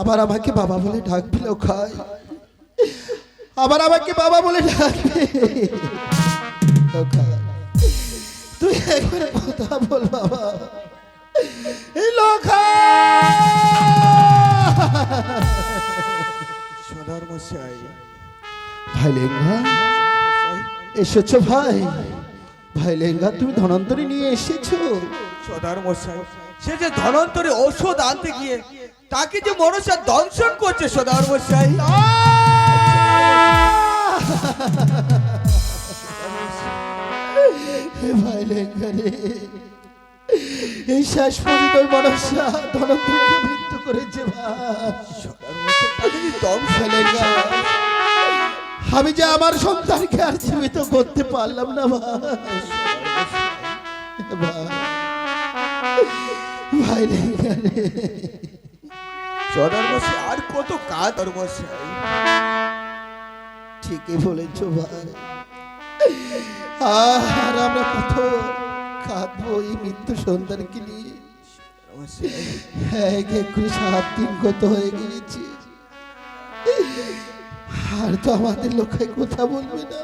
আবার আমাকে বাবা বলে ডাকবি খাই আবার আমাকে বাবা বলে ডাকবে তুই একবার কথা বল বাবা। সদার মশাই। ভাই লেঙ্গা। এসেছ ভাই। ভাই লেঙ্গা, তুমি ধনন্তরী নিয়ে এসেছ। সদার মশাই, সে যে ধনন্তরে ঔষধ আনতে গিয়ে তাকে যে মনসা দংশন করছে সদার রে এই শেষ পর্যন্ত মনসা ধনন্তরীকে মৃত্যু করেছে আমি যে আমার সন্তানকে আর জীবিত করতে পারলাম না ভাই। ভাই আর কত কাজ ঠিকই বলেছ ভাই আর আমরা কত কাঁদবো এই মৃত্যু সন্তানকে নিয়ে। হ্যাঁ হয়ে আর তো আমাদের লোকায় কথা বলবে না।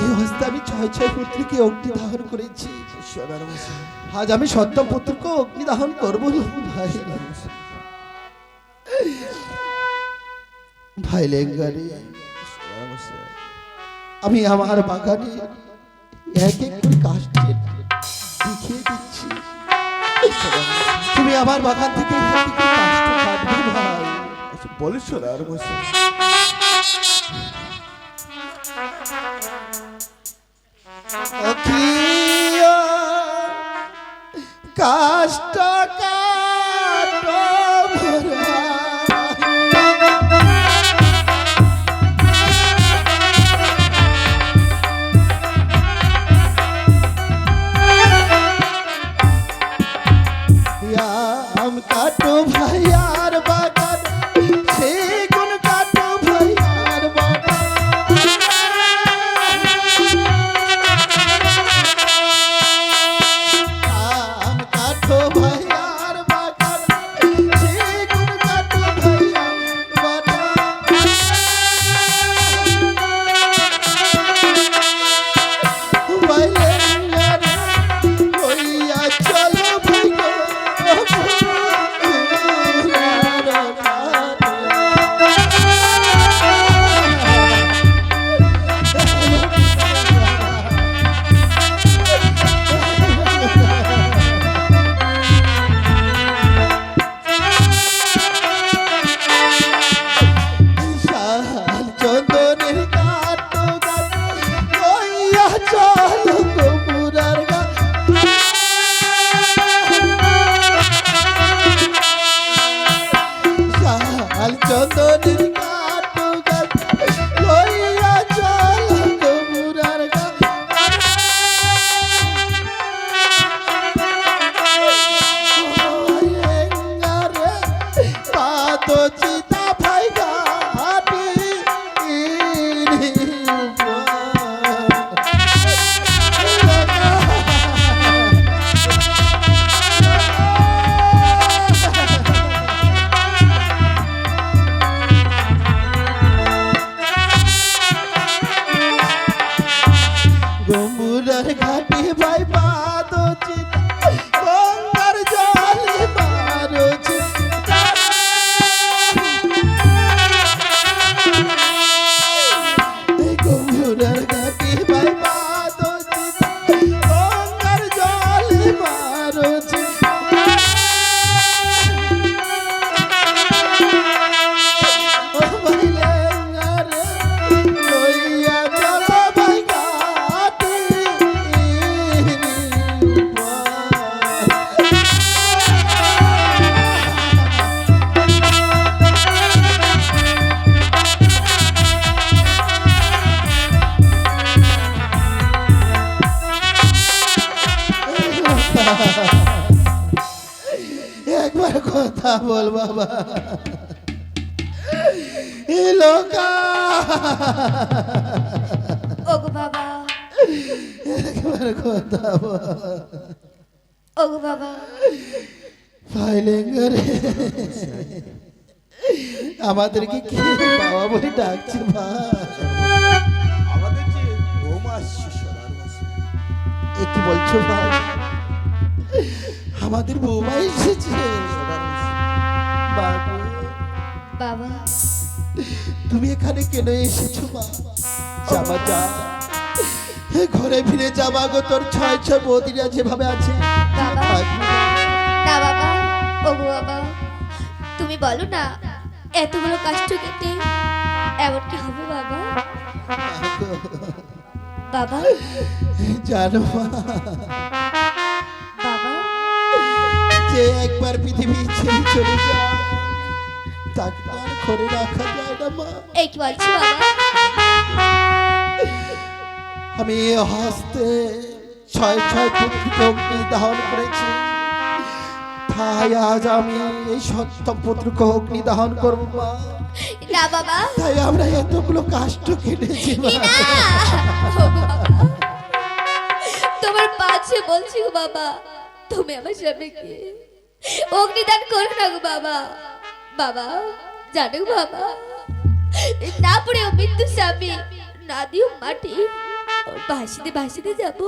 এই অবস্থা আমি ছয় ছয় পুত্রকে অগ্নি দাহন করেছি। আজ আমি সত্য পুত্রকে অগ্নি দাহন করব ভাই। ভাই লেঙ্গারে, আমি আমার বাগানে এক এক করে কাশছে দেখিয়ে দিচ্ছি। তুমি আমার বাগান থেকে এক এক করে বল বাবা। এ লোকা ওগো বাবা। একবার কথা ওগো বাবা। ভাই লেঙ্গারে আমাদেরকে কে বাবা বলে ডাকছে আমাদের যে বৌমা আসছে এ কি বলছো ভাই আমাদের বৌমা এসেছে। বাবু। তুমি এখানে কেন এসেছ মা? জামা যা। ঘরে ফিরে যাবা গো তোর ছয় ছয় বৌদিরা যেভাবে আছে। না বাবা ও বাবা তুমি বলো না এতগুলো কষ্ট কেটে এমন কি হবে বাবা? বাবা। জানো মা যে একবার পৃথিবী ছেড়ে চলে যায় তাকে তো আর ঘরে রাখা যায় না মা। এই কি বলছো বাবা? আমি হস্তে ছয় ছয় পুত্রকে অগ্নি দাহন করেছি। তাই আজ আমি এই সপ্তম পুত্রকে অগ্নি দাহন করব মা। না বাবা। তাই আমরা এতগুলো কষ্ট কেটেছি। তোমার পাছে বলছি বাবা। তুমি আমার স্বামীকে অগ্নিদান করো না গো বাবা। বাবা জানো বাবা না পড়ে ও মৃত্যু স্বামী না দিও মাটি। ভাসিতে ভাসিতে যাব।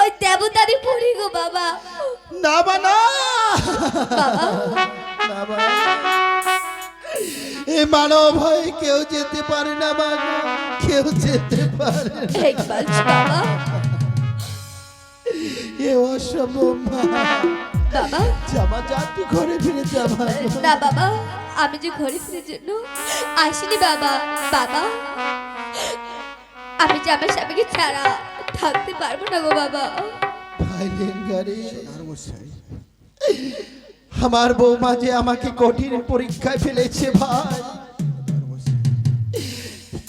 ওই দেবতারে পড়ি গো বাবা। না বা না বাবা এ মানব হয়ে কেউ যেতে পারে না গো। কেউ যেতে পারে বাবা। এ অসম্ভব মা। বাবা। জামা যা তুই ঘরে ফিরে যাবা না বাবা আমি যে ঘরে ফিরে জন্য আসিনি বাবা। বাবা আমি যে আমার স্বামীকে ছাড়া থাকতে পারব না গো বাবা। আমার বৌমা যে আমাকে কঠিন পরীক্ষায় ফেলেছে ভাই।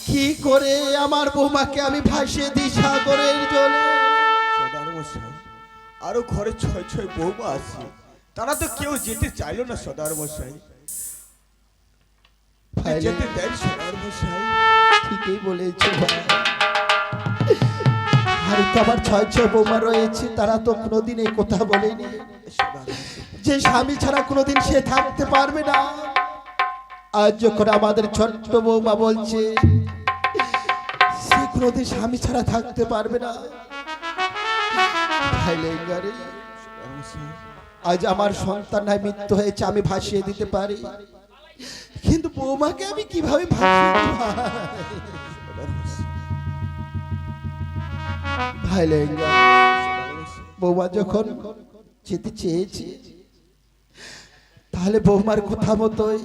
কি করে আমার বৌমাকে আমি ভাসিয়ে দিই সাগরের জলে? আরও ঘরে ছয় ছয় বৌমা আছে। তারা তো কেউ যেতে চাইলো না সদার মশাই। যেতে দেন সদার মশাই। ঠিকই বলেছ ভাই। আর তো আমার ছয় ছয় বৌমা রয়েছে তারা তো কোনোদিন এই কথা বলেনি। যে স্বামী ছাড়া কোনোদিন সে থাকতে পারবে না। আজ যখন আমাদের ছোট্ট বৌমা বলছে সে কোনোদিন স্বামী ছাড়া থাকতে পারবে না। লেঙ্গারে, আজ আমার সন্তান নাই মৃত্যু হয়েছে আমি ভাসিয়ে দিতে পারি। কিন্তু বৌমাকে আমি কীভাবে ভাই? লেঙ্গা বৌমা যখন যেতে চেয়েছে তাহলে বৌমার কথা মতোই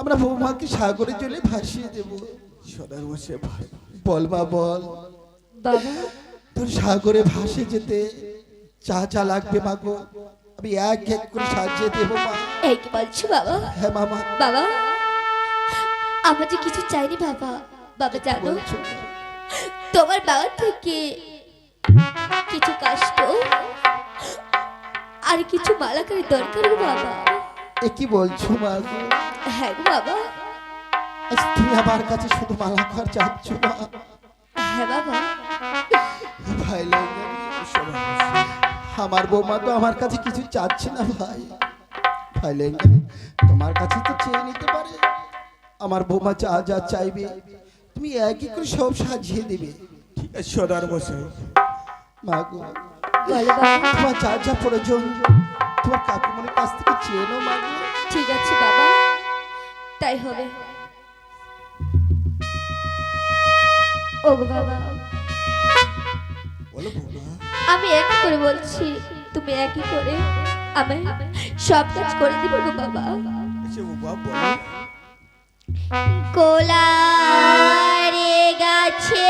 আমরা বৌমাকে সাগরে জলে ভাসিয়ে দেব। মশাই ভাই বল মা বল। বাবা তোর সাগরে ভাসে যেতে চা চা লাগবে মা গো আমি এক এক করে সাজিয়ে দেবো মা। এই কি বলছো বাবা? হ্যাঁ মামা। বাবা আমার যে কিছু চাইনি বাবা বাবা জানো তোমার বাবা থেকে কিছু কষ্ট আর কিছু মালাকারি দরকার গো বাবা। এ কি বলছো মা? হ্যাঁ গো বাবা। আজ তুমি আমার কাছে শুধু মালাকার চাচ্ছ মা। হ্যাঁ বাবা। ভাই আমার বৌমা তো আমার কাছে কিছু চাচ্ছে না ভাই। ভাই তোমার কাছে তো চেয়ে নিতে পারে। আমার বৌমা যা যা চাইবে তুমি একই করে সব সাজিয়ে দেবে। ঠিক আছে সদার মশাই মা গো তোমার যা যা প্রয়োজন তোমার কাকুমনির কাছ থেকে চেয়ে নাও মা ঠিক আছে বাবা। তাই হবে। ও বাবা। আমি এক করে বলছি তুমি একই করে আমি সব কাজ করে দিব গো বাবা। কোলা বাবা বলো। কোলারে গাছে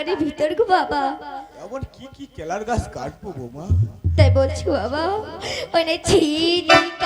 বাগানের ভিতর গো বাবা। এমন কি কি কেলার গাছ কাটবো বৌমা? তাই বলছি বাবা ওই না কাটো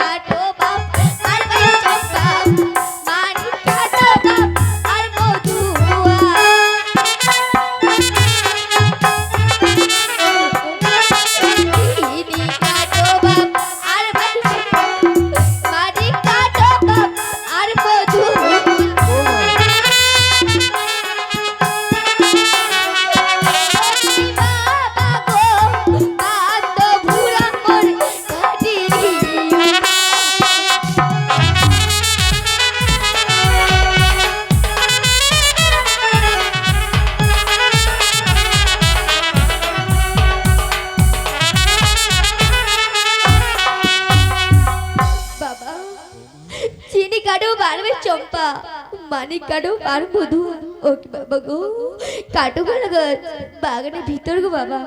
বাবা।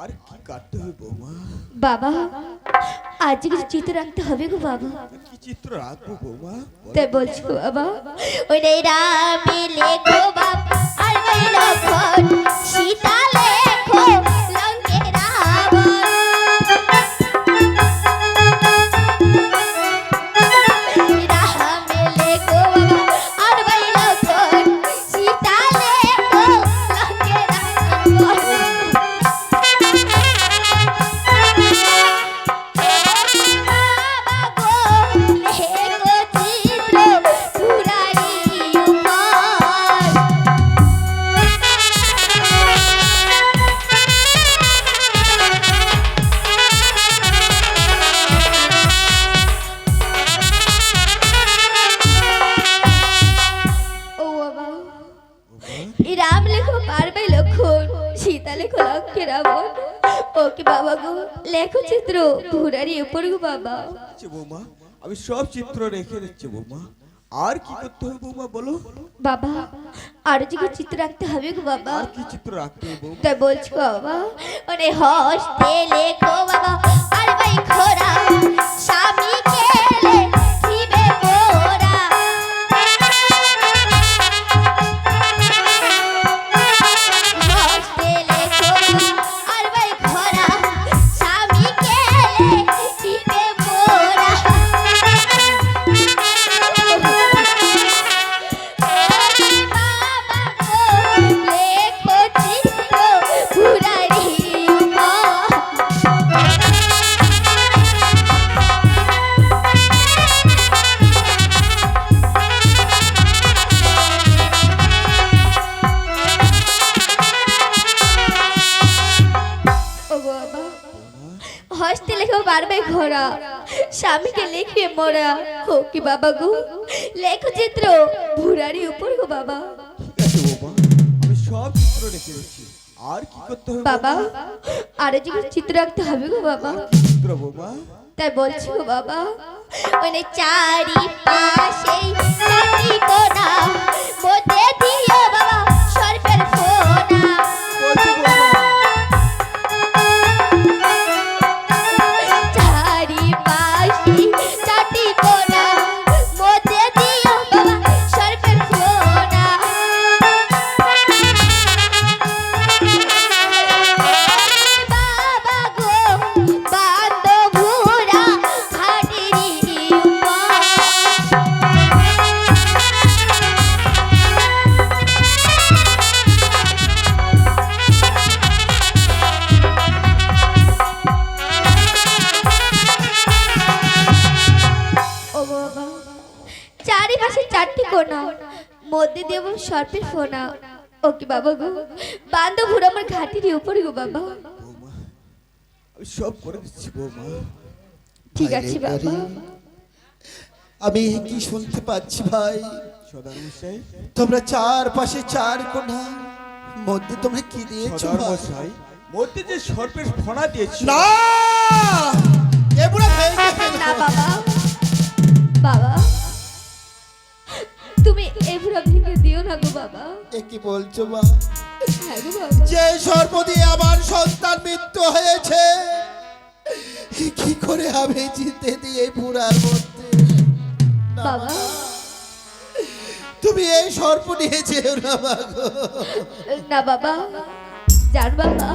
আর কি কাটতে হবে বৌমা? বাবা আজ কিছু চিত্র রাখতে হবে গো বাবা। কি চিত্র রাখব বৌমা? তাই বলছো বাবা ওই রে রামে লেখো বাবা আর ওই লক্ষণ সব চিত্র রেখে দিচ্ছে বৌমা। আর কি করতে হবে বৌমা বলো? বাবা আর কি চিত্র রাখতে হবে গো বাবা? আর কি চিত্র রাখতে হবে তাই বলছো বাবা মানে হস্তে লেখো বাবা আর ভাই খোরা স্বামী হস্তে লেখো পারবে ঘোরা স্বামীকে লিখে মোরা। হো কি বাবা গো লেখো চিত্র ভুরারি উপর গো বাবা। আমি সব চিত্র রেখে দিচ্ছি আর কি করতে হবে বাবা? আরও যে চিত্র রাখতে হবে গো বাবা। চিত্র বৌমা? তাই বলছি গো বাবা ওনে চারি পাশে কোনা মধ্যে দিও বাবা। কোনা মধ্যে দেব সর্পের ফোনা। ওকে বাবা গো। বান্ধবুরা আমার ঘাটির উপরে গো বাবা। আমি সব করে দিচ্ছি বৌমা। ঠিক আছে বাবা। আমি কি শুনতে পাচ্ছি ভাই? তোমরা চার পাশে চার কোণা। মধ্যে তোমরা কি দিয়েছ ভাই? মশাই মধ্যে যে সর্পের ফোনা দিয়েছি। না! ভেঙে ফেলো। না বাবা। ভেঙে গো বাবা। এ কি বলছো মা? হ্যাঁ গো বাবা। যে সর্প দিয়ে আমার সন্তান মৃত্যু হয়েছে কি করে আমি জিতে দিয়ে পুরার মধ্যে? বাবা। তুমি এই সর্প নিয়ে যেও না বাবা জান বাবা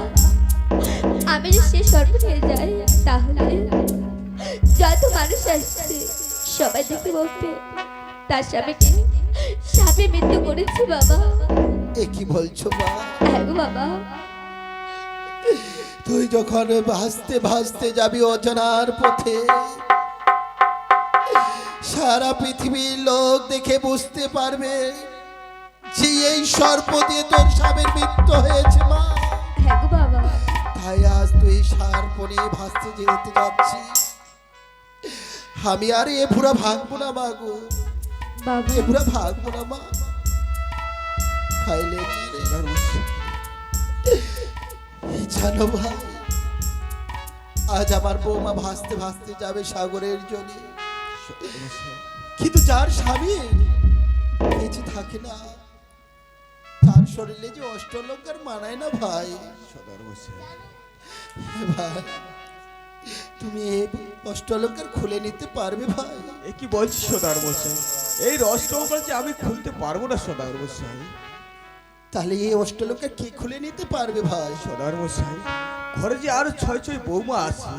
আমি যদি সে সর্ব নিয়ে যাই তাহলে যত মানুষ আসছে সবাই দেখে বলবে তার স্বামীকে সাপে মৃত্যু করেছে বাবা। এ কি বলছো মা? হ্যাঁ বাবা। তুই যখন ভাসতে ভাসতে যাবি অজানার পথে সারা পৃথিবীর লোক দেখে বুঝতে পারবে যে এই সর্প দিয়ে তোর স্বামীর মৃত্যু হয়েছে মা। হ্যাঁ তাই আজ তুই সার্প নিয়ে ভাসতে যেতে যাচ্ছি আমি আর এ ভুরা ভাঙবো না মা ভুরা না মা। খাইলে জানো ভাই আজ আমার বৌমা ভাসতে ভাসতে যাবে সাগরের জলে। কিন্তু যার স্বামী বেঁচে থাকে না তার শরীরে যে অষ্টলঙ্কার মানায় না ভাই। ভাই তুমি এই অষ্টলঙ্কার খুলে নিতে পারবে ভাই। এ কি বলছি সদার মশাই এই রসটঙ্কল যে আমি খুলতে পারব না সদার মশাই। তাহলে এই অষ্টলঙ্কার কে খুলে নিতে পারবে ভাই? সদার মশাই ঘরে যে আরও ছয় ছয় বৌমা আছে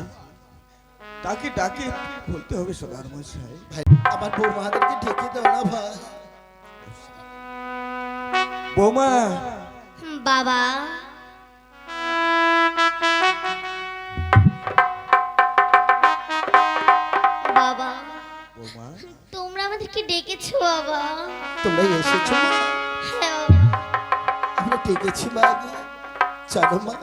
তাকে ডাকে খুলতে হবে সদার মশাই। ভাই আমার বৌমাদেরকে ঢেকে দাও না ভাই। বৌমা বাবা। বাবা। বৌমা। আমাদেরকে ডেকেছো বাবা। তোমরা এসেছ? হ্যাঁ। আমরা ডেকেছি মা। জানো মা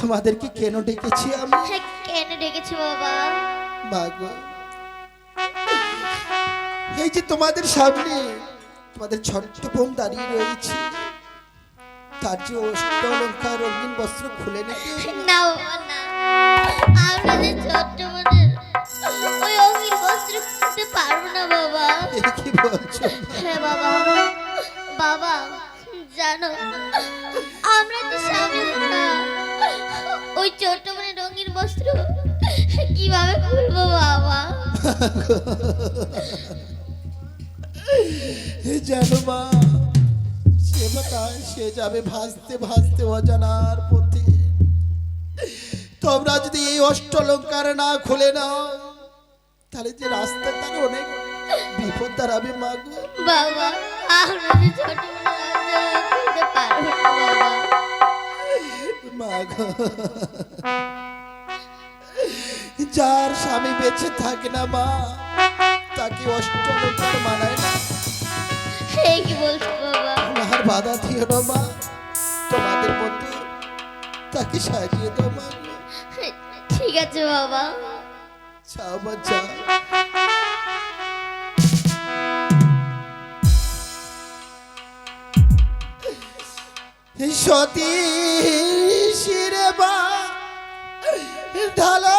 তোমাদেরকে কেন ডেকেছি আমি? হ্যাঁ, কেন ডেকেছো বাবা? মা গো এই যে তোমাদের সামনে তোমাদের ছোট্ট বোন দাঁড়িয়ে রয়েছে। তার যে অষ্ট অলঙ্কার রঙিন বস্ত্র খুলে নিতে না যে ছোট্ট বোনের খুলতে পারব না বাবা। কি বলছো? হ্যাঁ বাবা বাবা। জানো আমরা তো স্বামী না ওই ছোট্ট মানে রঙিন বস্ত্র কীভাবে খুলবো বাবা? জানো মা সে বাতায় সে যাবে ভাসতে ভাসতে অজানার পথে। তোমরা যদি এই অষ্টলঙ্কার না খুলে নাও তাহলে যে রাস্তা তার অনেক বিপদ দাঁড়াবে মা গো বাবা আমরা যে ছোট পারব বাবা। মা গো যার স্বামী বেঁচে থাকে না মা তাকে অষ্টলঙ্কার মানায় না। এই কি বলছো বাবা? আর বাধা দিও না মা তোমাদের মতো তাকে সাজিয়ে দাও মা। ঠিক আছে বাবা। যাও মা সতী শিরে বা ঢালা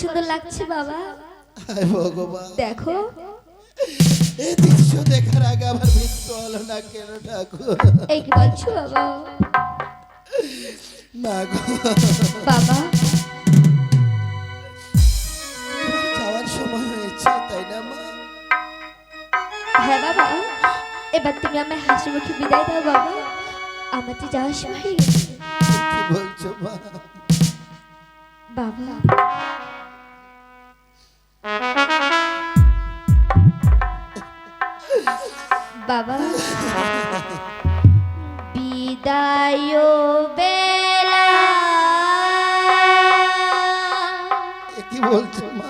সুন্দর লাগছে বাবা। ভগবান। দেখো। এই দৃশ্য দেখার আগে আমার মৃত্যু হলো না কেন ঠাকুর? এই কি বলছো বাবা? না গো। বাবা। যাওয়ার সময় হয়েছে তাই না মা? হ্যাঁ বাবা। এবার তুমি আমার হাসি মুখে বিদায় দাও বাবা। আমার তো যাওয়ার সময় বলছো বাবা বাবা। বাবা। বিদায় বেলা। কি বলছো মা?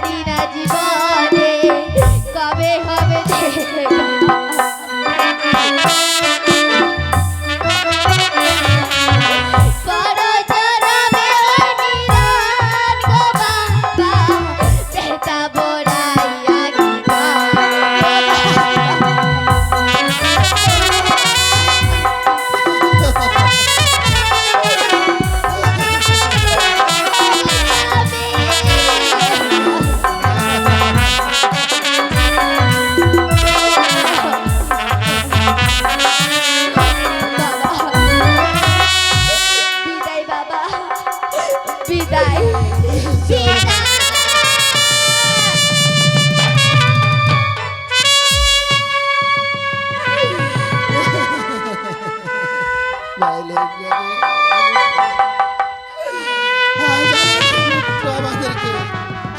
জানি না জীবনে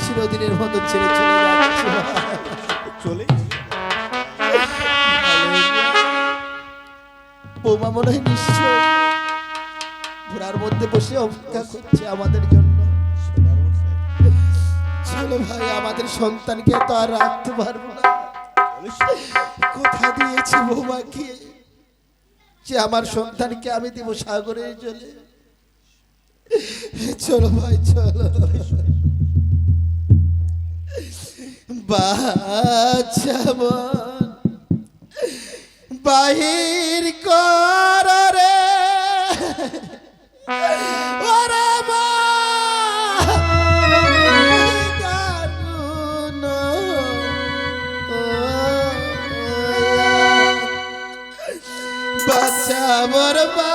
চিরদিনের মতো ছেড়ে চলে যাচ্ছে মনে হয় নিশ্চয় ঘোড়ার মধ্যে বসে অপেক্ষা করছে আমাদের জন্য চলো ভাই আমাদের সন্তানকে তো আর রাখতে পারব না কোথা দিয়েছি বৌমাকে যে আমার সন্তানকে আমি দিব সাগরে চলে চলো ভাই চলো। বাহির কর রে। আমার বা